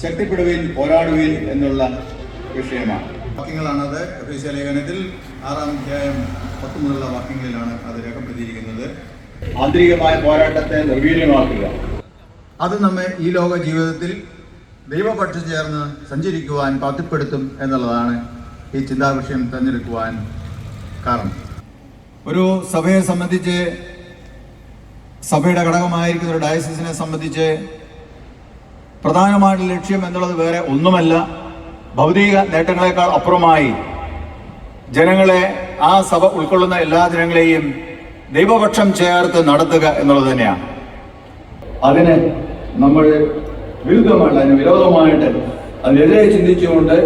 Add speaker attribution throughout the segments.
Speaker 1: ശക്തിപ്പെടുവീൻ പോരാടുവീൻ എന്നുള്ള വിഷയമാണ്. വാക്യങ്ങളാണത്. എഫീസ്യ ലേഖനത്തിൽ ആറാം അധ്യായം പത്ത് മുതലുള്ള വാക്യങ്ങളിലാണ് അത് രേഖപ്പെടുത്തിയിരിക്കുന്നത്. ആന്തരികമായ പോരാട്ടത്തെ നിർവീര്യമാക്കുക. അത് നമ്മെ ഈ ലോക ജീവിതത്തിൽ ദൈവപക്ഷം ചേർന്ന് സഞ്ചരിക്കുവാൻ പാത്തിപ്പെടുത്തും എന്നുള്ളതാണ് ഈ ചിന്താവിഷയം തിരഞ്ഞെടുക്കുവാൻ കാരണം. ഒരു സഭയെ സംബന്ധിച്ച് സഭയുടെ ഘടകമായിരിക്കുന്ന ഒരു ഡയസിസിനെ സംബന്ധിച്ച് പ്രധാനമായിട്ടുള്ള ലക്ഷ്യം എന്നുള്ളത് വേറെ ഒന്നുമല്ല. ഭൗതിക നേട്ടങ്ങളെക്കാൾ അപ്പുറമായി ജനങ്ങളെ ആ സഭ ഉൾക്കൊള്ളുന്ന എല്ലാ ജനങ്ങളെയും ദൈവപക്ഷം ചേർത്ത് നടത്തുക എന്നുള്ളത് തന്നെയാണ്. അതിന് നമ്മൾ വിരുദ്ധമായിട്ട് അതിന് വിരോധമായിട്ട് അതിനെതിരെ ചിന്തിച്ചുകൊണ്ട്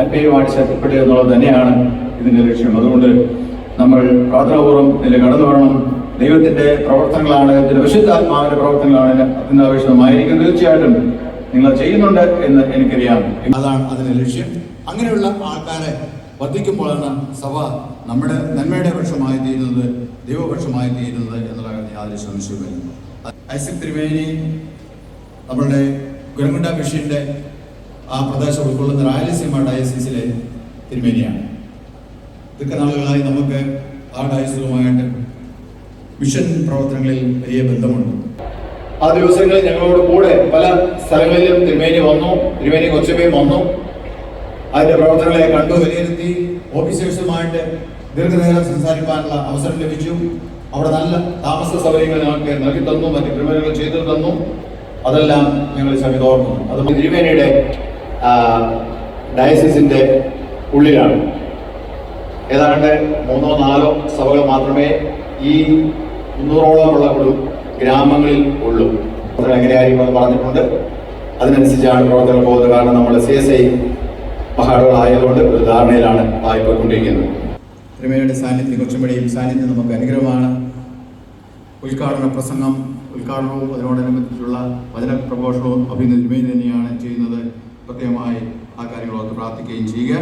Speaker 1: ആത്മീയമായിട്ട് ശക്തിപ്പെടുക എന്നുള്ളത് തന്നെയാണ് ഇതിന്റെ ലക്ഷ്യം. അതുകൊണ്ട് നമ്മൾ പ്രാർത്ഥനാപൂർവം ഇതിൽ കടന്നു വരണം. ദൈവത്തിന്റെ പ്രവർത്തനങ്ങളാണ് വിശുദ്ധാത്മാവിന്റെ പ്രവർത്തനങ്ങളാണ് അത്യന്താപേക്ഷിതമായിരിക്കും. തീർച്ചയായിട്ടും നിങ്ങൾ ചെയ്യുന്നുണ്ട് എന്ന് എനിക്കറിയാം. അതാണ് അതിന്റെ ലക്ഷ്യം. അങ്ങനെയുള്ള ആൾക്കാരെ വർദ്ധിക്കുമ്പോഴാണ് സഭ നമ്മുടെ നന്മയുടെ പക്ഷമായി തീരുന്നത് ദൈവപക്ഷമായി തീരുന്നത് എന്നുള്ള യാതൊരു സംശയമില്ല ഐസക് ത്രിവേണി നമ്മളുടെ ഗുരമുണ്ട മിഷീന്റെ ആ പ്രദേശം ഉൾക്കൊള്ളുന്ന രായലസീമ ഡയസിസിലെ തിരുമേനിയാണ്. ദീർഘനാളുകളായി നമുക്ക് ആ ഡയസിലുമായിട്ട് മിഷൻ പ്രവർത്തനങ്ങളിൽ വലിയ ബന്ധമുണ്ട്. ആ ദിവസങ്ങളിൽ ഞങ്ങളോട് കൂടെ പല സ്ഥലങ്ങളിലും തിരുമേനി വന്നു തിരുമേനി കൊച്ചുമേ വന്നു. അതിന്റെ പ്രവർത്തനങ്ങളെ കണ്ടു വിലയിരുത്തി ഓഫീസേഴ്സുമായിട്ട് ദീർഘനേരം സംസാരിക്കാനുള്ള അവസരം ലഭിച്ചു. അവിടെ നല്ല താമസ സൗകര്യങ്ങൾ ഞങ്ങൾക്ക് നൽകി തന്നു മറ്റ് ക്രിമിനലുകൾ ചെയ്തു തന്നു. അതെല്ലാം ഞങ്ങൾ സമയത്ത് ഓർക്കുന്നു. അത് തിരുമേനിയുടെ ഡയസിസിന്റെ ഉള്ളിലാണ്. ഏതാണ്ട് മൂന്നോ നാലോ സഭകൾ മാത്രമേ ഈ മുന്നൂറോളമുള്ള ഒരു ഗ്രാമങ്ങളിൽ ഉള്ളൂ. എങ്ങനെയായിരിക്കും എന്ന് പറഞ്ഞിട്ടുണ്ട്. അതിനനുസരിച്ചാണ് പ്രവർത്തനം പോകുന്നത് കാരണം നമ്മൾ സി എസ് ഐ മഹാടുകളായതുകൊണ്ട് ഒരു ധാരണയിലാണ് വായ്പക്കൊണ്ടിരിക്കുന്നത്. തിരുമേനിയുടെ സാന്നിധ്യം കൊച്ചുമ്പടിയും സാന്നിധ്യം നമുക്ക് അനുഗ്രഹമാണ്. ഉദ്ഘാടന പ്രസംഗം ഉദ്ഘാടനവും അതിനോടനുബന്ധിച്ചുള്ള വചന പ്രഘോഷവും അഭിനന്ദ് തിരുമേനി തന്നെയാണ് ചെയ്യുന്നത്. പ്രത്യേകമായി ആ കാര്യങ്ങളൊക്കെ പ്രാർത്ഥിക്കുകയും ചെയ്യുക.